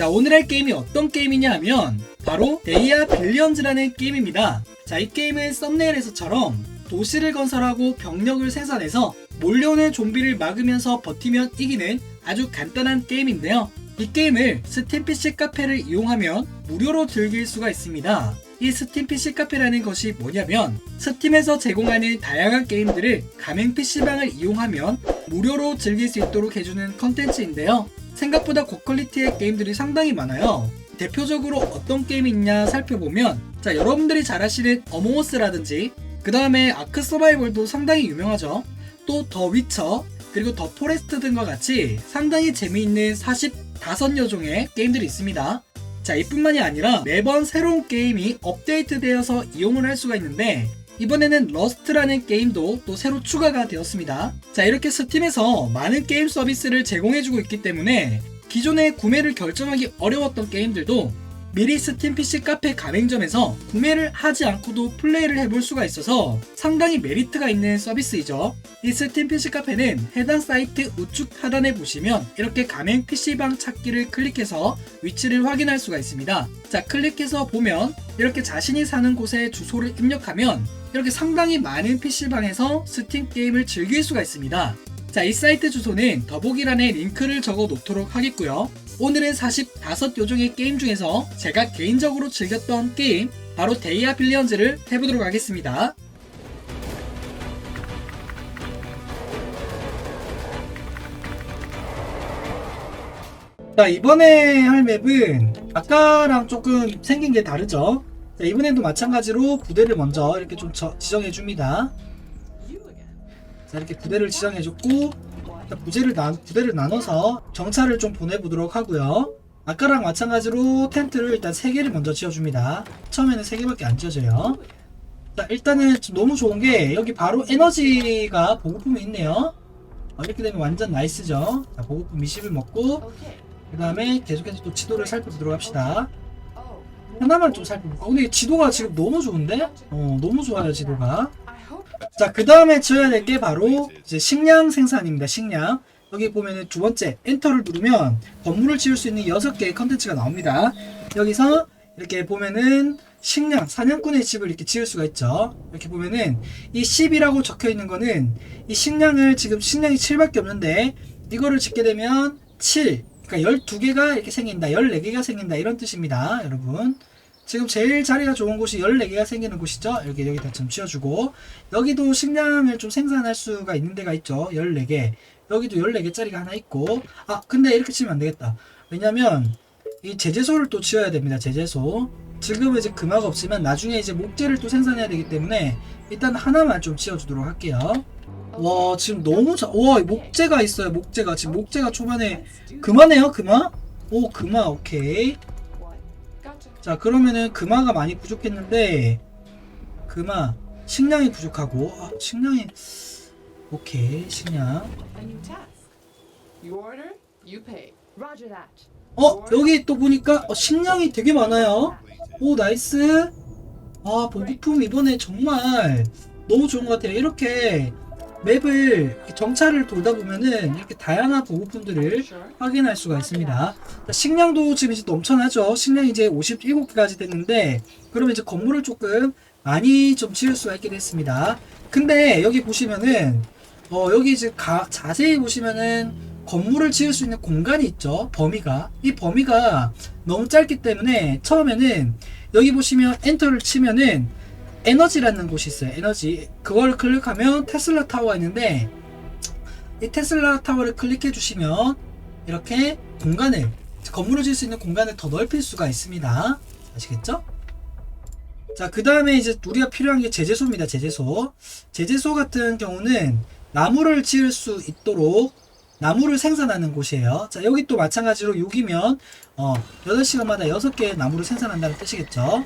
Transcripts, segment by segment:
자, 오늘 할 게임이 어떤 게임이냐 하면 바로 데이아 빌리언즈라는 게임입니다. 자, 이 게임은 썸네일에서처럼 도시를 건설하고 병력을 생산해서 몰려오는 좀비를 막으면서 버티면 이기는 아주 간단한 게임인데요. 이 게임을 스팀 PC 카페를 이용하면 무료로 즐길 수가 있습니다. 이 스팀 PC 카페라는 것이 뭐냐면 스팀에서 제공하는 다양한 게임들을 가맹 PC방을 이용하면 무료로 즐길 수 있도록 해주는 컨텐츠인데요. 생각보다 고퀄리티의 게임들이 상당히 많아요. 대표적으로 어떤 게임이 있냐 살펴보면 자 여러분들이 잘 아시는 어몽어스라든지 그 다음에 아크 서바이벌도 상당히 유명하죠. 또 더 위쳐 그리고 더 포레스트 등과 같이 상당히 재미있는 45여 종의 게임들이 있습니다. 자 이뿐만이 아니라 매번 새로운 게임이 업데이트되어서 이용을 할 수가 있는데 이번에는 러스트라는 게임도 또 새로 추가가 되었습니다. 자 이렇게 스팀에서 많은 게임 서비스를 제공해주고 있기 때문에 기존에 구매를 결정하기 어려웠던 게임들도 미리 스팀 PC 카페 가맹점에서 구매를 하지 않고도 플레이를 해볼 수가 있어서 상당히 메리트가 있는 서비스이죠. 이 스팀 PC 카페는 해당 사이트 우측 하단에 보시면 이렇게 가맹 PC방 찾기를 클릭해서 위치를 확인할 수가 있습니다. 자, 클릭해서 보면 이렇게 자신이 사는 곳에 주소를 입력하면 이렇게 상당히 많은 PC방에서 스팀 게임을 즐길 수가 있습니다. 자, 이 사이트 주소는 더보기란에 링크를 적어 놓도록 하겠고요. 오늘은 45요정의 게임 중에서 제가 개인적으로 즐겼던 게임 바로 데이아 빌리언즈를 해보도록 하겠습니다. 자 이번에 할 맵은 아까랑 조금 생긴 게 다르죠 자, 이번에도 마찬가지로 부대를 먼저 이렇게 좀 지정해 줍니다 자 이렇게 부대를 지정해 줬고 자, 부대를, 나, 부대를 나눠서 정찰을 좀 보내보도록 하고요 아까랑 마찬가지로 텐트를 일단 3개를 먼저 지어줍니다 처음에는 3개밖에 안 지어져요 자 일단은 좀 너무 좋은 게 여기 바로 에너지가 보급품이 있네요 어, 이렇게 되면 완전 나이스죠 자 보급품 20을 먹고 그 다음에 계속해서 또 지도를 살펴보도록 합시다. 하나만 좀 살펴볼까? 근데 지도가 지금 너무 좋은데? 어, 너무 좋아요, 지도가. 자, 그 다음에 지어야 될 게 바로 이제 식량 생산입니다, 식량. 여기 보면은 두 번째, 엔터를 누르면 건물을 지을 수 있는 6개의 컨텐츠가 나옵니다. 여기서 이렇게 보면은 식량, 사냥꾼의 집을 이렇게 지을 수가 있죠. 이렇게 보면은 이 10이라고 적혀 있는 거는 이 식량을 지금 식량이 7밖에 없는데 이거를 짓게 되면 7, 그러니까 12개가 이렇게 생긴다. 14개가 생긴다. 이런 뜻입니다. 여러분. 지금 제일 자리가 좋은 곳이 14개가 생기는 곳이죠. 여기 여기다 좀 치워주고 여기도 식량을 좀 생산할 수가 있는 데가 있죠. 14개. 여기도 14개짜리가 하나 있고 아 근데 이렇게 치면 안 되겠다. 왜냐면 이 제재소를 또 지어야 됩니다. 제재소. 지금은 이제 금화가 없지만 나중에 이제 목재를 또 생산해야 되기 때문에 일단 하나만 좀 지어주도록 할게요. 와 지금 너무 잘. 와 목재가 있어요. 목재가 지금 목재가 초반에 금화네요. 금화. 오 금화 오케이. 자 그러면은 금화가 많이 부족했는데 금화 식량이 부족하고 아 식량이 오케이 식량. 어 여기 또 보니까 어, 식량이 되게 많아요. 오 나이스. 아 보급품 이번에 정말 너무 좋은 것 같아요. 이렇게 맵을 정찰을 돌다 보면은 이렇게 다양한 보급품들을 확인할 수가 있습니다. 자, 식량도 지금 이제 넘쳐나죠. 식량이 이제 57개까지 됐는데 그러면 이제 건물을 조금 많이 좀 지을 수가 있게 됐습니다. 근데 여기 보시면은 어 여기 이제 가, 자세히 보시면은 건물을 지을 수 있는 공간이 있죠. 범위가 이 범위가 너무 짧기 때문에 처음에는 여기 보시면 엔터를 치면은 에너지라는 곳이 있어요. 에너지. 그걸 클릭하면 테슬라 타워가 있는데 이 테슬라 타워를 클릭해 주시면 이렇게 공간을 건물을 지을 수 있는 공간을 더 넓힐 수가 있습니다. 아시겠죠? 자, 그 다음에 이제 우리가 필요한 게 제재소입니다. 제재소. 제재소 같은 경우는 나무를 지을 수 있도록 나무를 생산하는 곳이에요. 자, 여기 또 마찬가지로 6이면 어, 8시간마다 6개의 나무를 생산한다는 뜻이겠죠.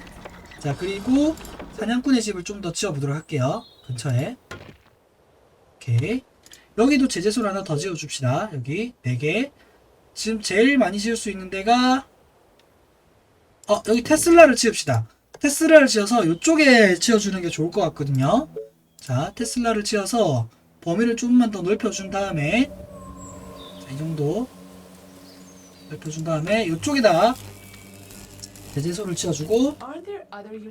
자, 그리고 사냥꾼의 집을 좀 더 지어보도록 할게요. 근처에. 오케이. 여기도 제재소를 하나 더 지어줍시다. 여기 4개. 지금 제일 많이 지을 수 있는 데가 어 여기 테슬라를 지읍시다. 테슬라를 지어서 이쪽에 지어주는 게 좋을 것 같거든요. 자 테슬라를 지어서 범위를 조금만 더 넓혀준 다음에 자, 이 정도 살펴준 다음에 이쪽에다 대제소를 치워주고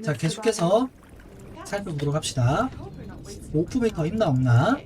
자 계속해서 살펴보도록 합시다. 오프메이커 있나 없나?